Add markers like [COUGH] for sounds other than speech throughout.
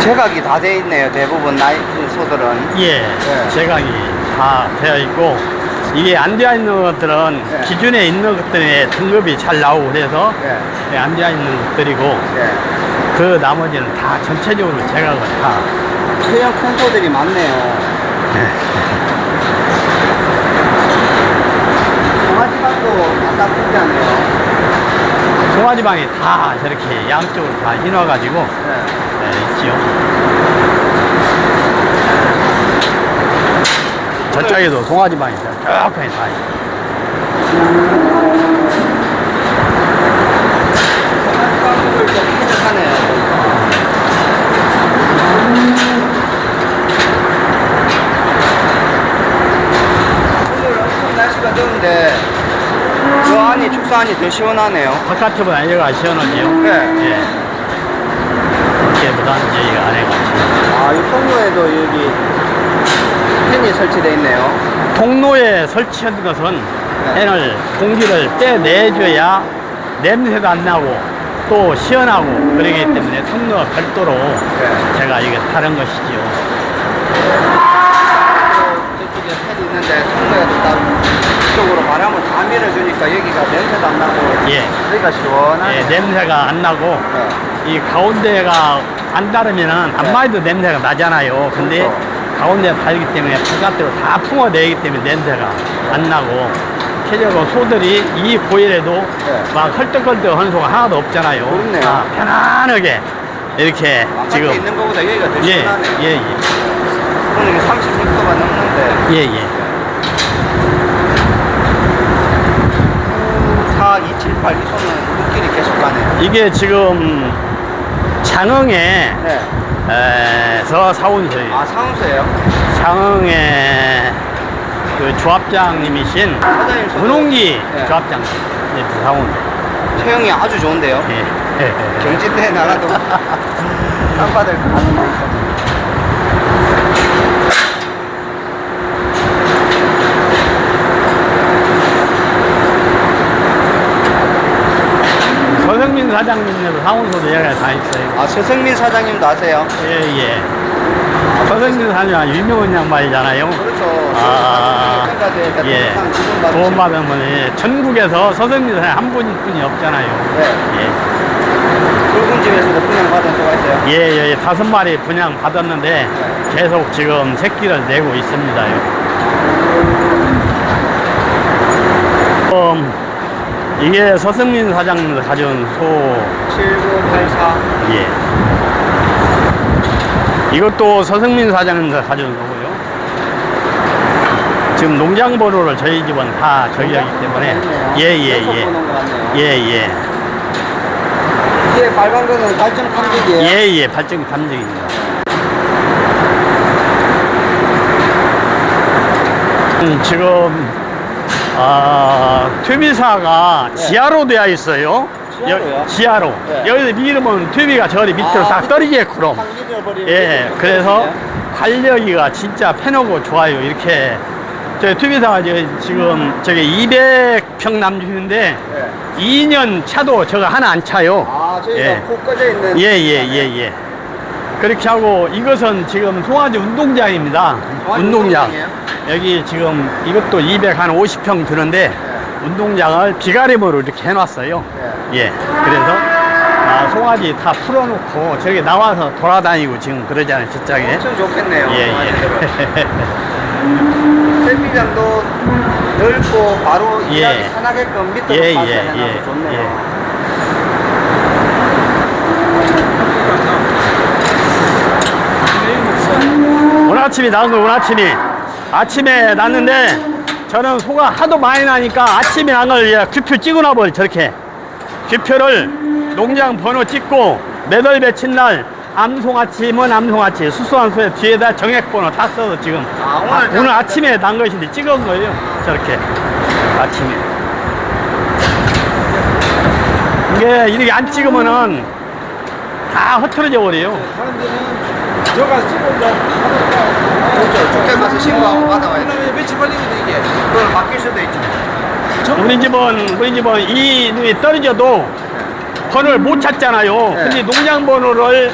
제각이 다 돼 있네요. 대부분 나이 소들은. 예, 네. 제각이 다 되어 있고 이게 안 되어 있는 것들은 네. 기준에 있는 것들의 등급이 잘 나오고 그래서 예. 예, 안 되어 있는 것들이고 예. 그 나머지는 다 전체적으로 제각을 다 체형 큰 소들이 많네요. 강아지방도 약간 특이하네요. 송아지방이 다 저렇게 양쪽으로 다 흰와가지고 네. 네, 있지요. 저쪽에도 송아지방이 쭉쭉 다 있어요. 쾌적하네요. 오늘 엄청 날씨가 더운데 저 안이 더 시원하네요. 바깥쪽은 여기가 시원하지요. 네. 예. 이렇게보다는 저희가 안에가 아, 이 통로에도 여기 팬이 설치되어 있네요. 통로에 설치한 것은 네. 팬을 공기를 떼내줘야 냄새도 안 나고 또 시원하고 그러기 때문에 통로가 별도로 네. 제가 이게 다른 것이지요. 저쪽에 팬이 있는데 통로에도 딱 이쪽으로 바람을 다 밀어주니까 여기가 냄새도 안 나고 예. 여기가 시원하네. 예, 냄새가 안 나고 네. 이 가운데가 안 닿으면은 안마에도 냄새가 나잖아요. 근데 그렇죠. 가운데가 닿기 때문에 바깥으로 다 풍어내기 때문에 냄새가 안 나고 최저로 소들이 이 고열에도 네. 막 헐떡헐떡 소가 하나도 없잖아요. 그렇네요. 다 편안하게 이렇게 바깥에 지금 있는 것보다 여기가 더 예, 시원하네요. 예, 예, 오늘 36도가 넘는데 예, 예. 4, 2, 7, 8이 손은 눈길이 계속 가네요. 이게 지금 장흥에 네. 에서 사온 소예요. 아, 사무소예요? 장흥에 그 조합장님이신 사장님 저도- 분홍기 네. 조합장님 네, 사온 체형이 아주 좋은데요. 예. [LAUGHS] 경진대에 나가도 땅바닥 가는 데 있거든요. 서성민 사장님네도 사원소도 얘가 다 있어요. 아, 서성민 사장님도 아세요? 예, 예. 서성민 사장님 유명한 양반이잖아요. 그렇죠. 아, 평가대회가 예. 항상 지금 받으시고. 도움 받으면 예. 전국에서 서성민 사장님 한 분뿐이 없잖아요. 네. 예. 붉은 집에서도 분양 받은 수가 있어요. 예, 예, 예. 다섯 마리 분양 받았는데 계속 지금 새끼를 내고 있습니다요. 음, 이게 서승민 사장님 가져온 소, 7984. 예. 이것도 서승민 사장님 가져온 소고요. 지금 농장 번호를 저희 집은 다 저기 하기 때문에. 예, 예, 예. 예, 예. 이게 빨간 거는 발전 탐지기예요. 예, 예. 발전 탐정입니다. 음, 지금 아, 튜비사가 네. 지하로 되어 있어요. 지하로요? 여- 지하로. 네. 여기서 밀으면 튜비가 저리 밑으로 아, 딱 떨어지게끔. 탐지기를 예, 그래서 관력이가 진짜 편하고 좋아요. 이렇게 저 튜비사가 저- 지금 저기 200평 남주인데 예. 2년 차도 저거 하나 안 차요. 아, 저희가 예. 코 꺼져 있는. 예, 예, 예, 예. 그렇게 하고 이것은 지금 송아지 운동장입니다. 송아지 운동장. 운동장이에요? 여기 지금 이것도 250평 드는데 운동장을 비가림으로 이렇게 해놨어요. 예. 그래서 아, 송아지 다 풀어놓고 저기 나와서 돌아다니고 지금 그러잖아요. 저짝에. 엄청 좋겠네요. 예, 예. 셀피장도 [LAUGHS] 넓고 바로 예. 일하기 편하게끔 밑으로 예, 예, 해놔서 예, 좋네요. 오늘 아침에 나온 거 오늘 아침에 아침에 났는데 저는 소가 하도 많이 나니까 아침에 난걸 규표 찍어놔 버려 저렇게. 규표를 농장 번호 찍고 매달 며칠 날 암송아치면 암송아치 수수한 소에 뒤에다 정액번호 다 써서 지금 아, 오늘 아, 오늘 아침에 난 것인데 찍은 거예요 저렇게. 아침에. 이게 이렇게 안 찍으면은 다 흐트러져 버려요. 저가 찍어서 그렇죠. 좋게 가서 신고하고 받아와야 돼. 그러면 며칠 걸리거든 이게. 그걸 바뀔 수도 있죠. 우리 집은 우리 집은 이 눈이 떨어져도 번호를 못 찾잖아요. 네. 근데 농장 번호를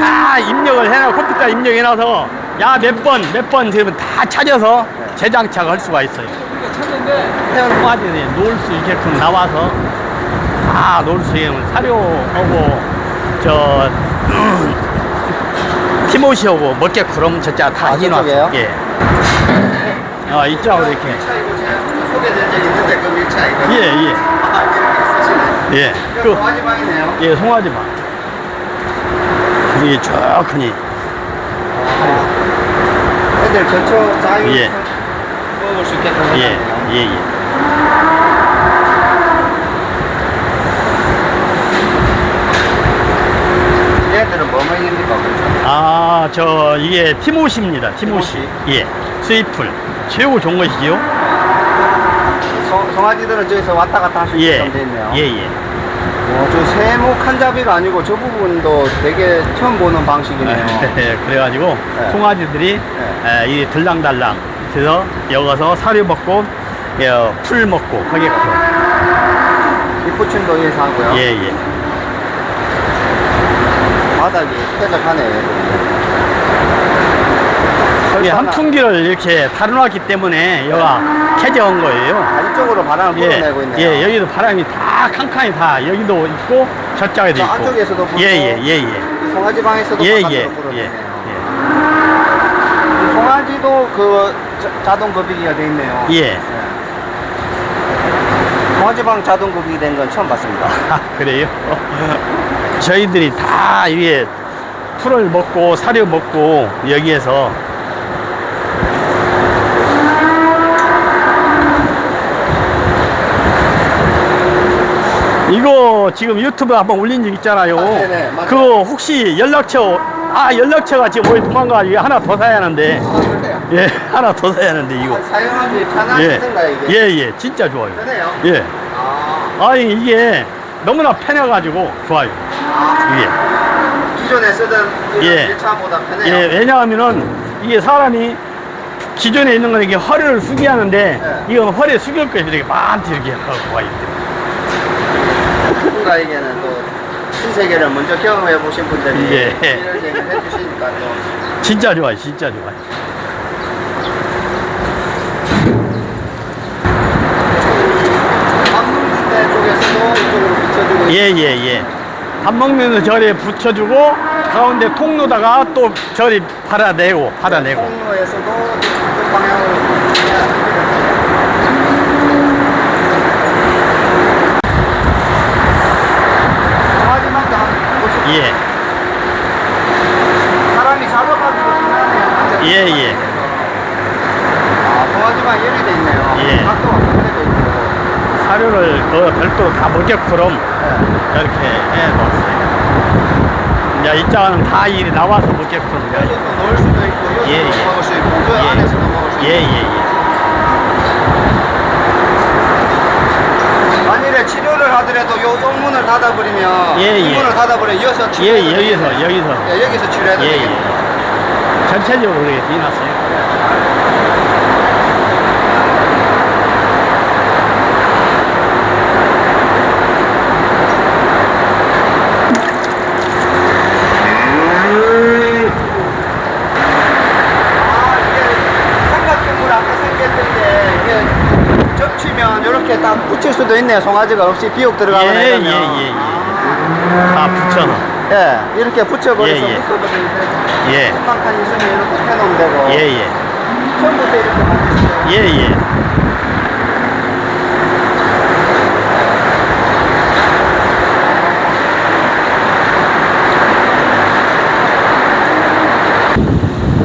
다 입력을 해놔 컴퓨터 입력해놔서 야 몇 번 몇 번 되면 다 찾아서 재장착을 할 수가 있어요. 그러니까 찾는데 태어나더니 놓을 수 있게끔 나와서 다 놓을 수 있게끔 사료하고 저 티모시하고 먹게 그럼 저자 다 아, 해놨어. 저쪽에요? 예. 어 이쪽으로 이렇게. 밀차 이거 제가 소개된 적 있는데 그 밀차 이거. 예 예. 아, 이렇게. 예. 이거 그 송아지방이네요. 예, 송아지 마. 이게 쭉 크니. 애들 근처 자유 예. 먹을 수 있게끔 예. 예, 예. 얘들은 뭐 먹입니까? 그렇죠? 아, 저, 이게 티모시입니다. 티모시. 예. 스위풀. 최고 좋은 것이지요? 송- 송아지들은 저기서 왔다 갔다 할수 예. 있게끔 돼 있네요. 예, 예. 어, 저한 자비가 아니고 저 부분도 되게 처음 보는 방식이네요. [LAUGHS] 그래가지고, 네. 송아지들이, 에, 이 들랑달랑. 그래서 여기서 사료 먹고, 예, 풀 먹고, 하게끔. 뒷부침도 위에서 하고요. 예, 예. 바닥이 쾌적하네. 예, 한풍기를 이렇게 다뤄놨기 때문에 여가 캐져온 거예요. 아, 이쪽으로 바람을 예, 불어내고 있네요. 예, 여기도 바람이 다 칸칸이 다 여기도 있고 저쪽에도 저 있고. 안쪽에서도 불고 예, 예, 예, 예. 이 송아지 방에서도 예, 바깥으로 예, 불어내네요. 예, 이 송아지도 그 자, 동 급이기가 돼 있네요. 예. 송아지방 자동 급이 된 건 처음 봤습니다. [LAUGHS] 아, 그래요? 저희들이 다 이게 풀을 먹고 사료 먹고 여기에서 지금 유튜브 한번 올린 적 있잖아요. 아, 네네, 맞아요. 그거 혹시 연락처 아 연락처가 지금 어디 도망가지고 하나 더 사야 하는데 아, 그래요? 예 [LAUGHS] 하나 더 사야 하는데 이거 사용하기 예 편하시던가 이게? 예, 예, 진짜 좋아요. 편해요? 예. 아, 아니 이게 너무나 편해가지고 좋아요. 아, 이게 기존에 쓰던 예. 1차보다 편해요? 예 왜냐하면은 이게 사람이 기존에 있는 건 이게 허리를 숙이 하는데 예. 이건 허리 숙일 것이 이렇게 많이 이렇게 하고 와 있대. 누군가에게는 또 신세계를 먼저 경험해 보신 분들이 예. 이런 얘기를 해주시니까 또 진짜 좋아요, 진짜 좋아요. 방문대 쪽에서도 이쪽으로 비춰주고 예, 예, 예. 밥 먹는 절에 붙여주고 가운데 통로다가 또 절이 팔아내고 팔아내고. 통로에서도 그 방향으로 강아지만 다 보시고 예, 사람이 잡아가지고 편하네요. 예, 예. 아, 송아지만 열이 돼 있네요. 예. 각도가 그렇게 돼 있고. 사료를 그 별도로 다 먹게끔 네. 이렇게 해 놓았어요. 이제 이쪽은 다 일이 나와서 먹게끔. 이제 여기서도 넣을 수도 있고, 여기서도 예, 예. 먹을 수 있고, 그 예. 안에서도 먹을 수 있고. 예, 예, 예. 만일에 치료를 하더라도 요, 요 문을 닫아버리면 예, 예. 이 문을 닫아버리면 이어서 예, 치료해도 여기서, 되겠네요. 여기서. 예, 여기서 치료해도 예. 예. 전체적으로 이렇게 뒤놨어요. 아, 이게 삼각형으로 아까 생겼던 게 이게 딱 붙일 수도 있네요. 송아지가 없이 비옥 들어가거나 예, 예. 예, 예. 다 붙여놓은. 예, 이렇게 붙여버려서 예, 예. 묶어버리면 되고 예. 한칸 있으면 이렇게 펴놓으면 되고 예, 예. 처음부터 이렇게 만드시죠. 예, 예.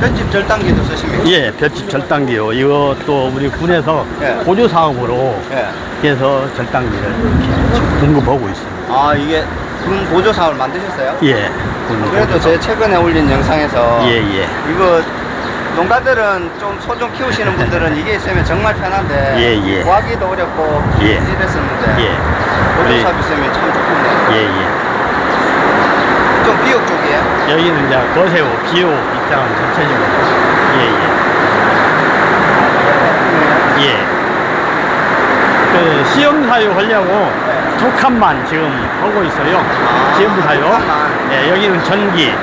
편집 절단기도 쓰십니까? 예, 볏짚 절단기요. 이거 또 우리 군에서 예. 보조 사업으로 예. 해서 절단기를 이렇게 지금 공급하고 있습니다. 아 이게 군 보조 사업을 만드셨어요? 예. 군 그래도 보조 제 최근에 올린 영상에서 예, 예. 이거 농가들은 좀 소 좀 키우시는 분들은 이게 있으면 정말 편한데 예, 예. 구하기도 어렵고 예. 이랬었는데 예. 보조 우리- 사업 있으면 참 좋겠네요. 예, 예. 여기는 이제 거세우, 기호 입장은 전체적으로. 예, 예. 예. 그 시험 사유 하려고 두 칸만 지금 하고 있어요. 아, 시험 사유. 두 칸만. 예, 여기는 전기,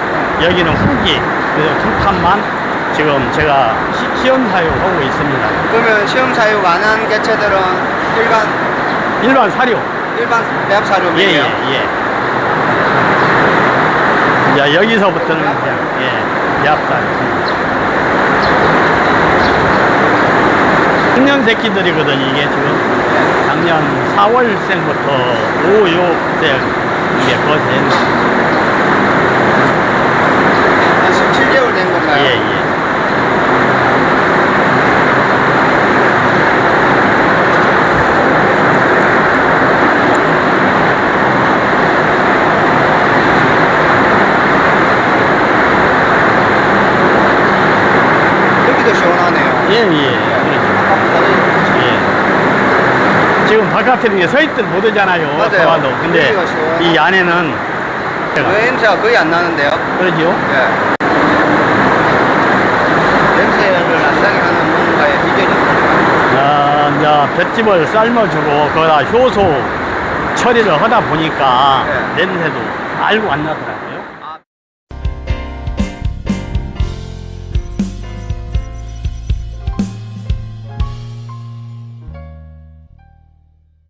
여기는 후기. 그래서 두 칸만 지금 제가 시, 시험 사용하고 있습니다. 그러면 시험 사육 안 한 개체들은 일반 일반 사료. 일반 예, 사료이에요. 예, 예. 이 제 여기서부터는 그냥, 예, 얍살. 작년 새끼들이거든, 이게 지금. 작년 4월생부터 5, 6생, 이게 거센. 한 17개월 된 건가요? 예, 예. 여기도 시원하네요. 예, 예. 그렇죠. 예. 지금 바깥에 이렇게 서 있들 못 오잖아요. 맞아요. 근데 시원하고. 이 안에는 제가 그 냄새가 거의 안 나는데요. 그러죠. 예. 냄새를 안 나게 하는 뭔가의 비결이 있어요. 아, 이제 볏짚을 삶아주고 거기다 효소 처리를 하다 보니까 네. 냄새도 알고 안 나더라.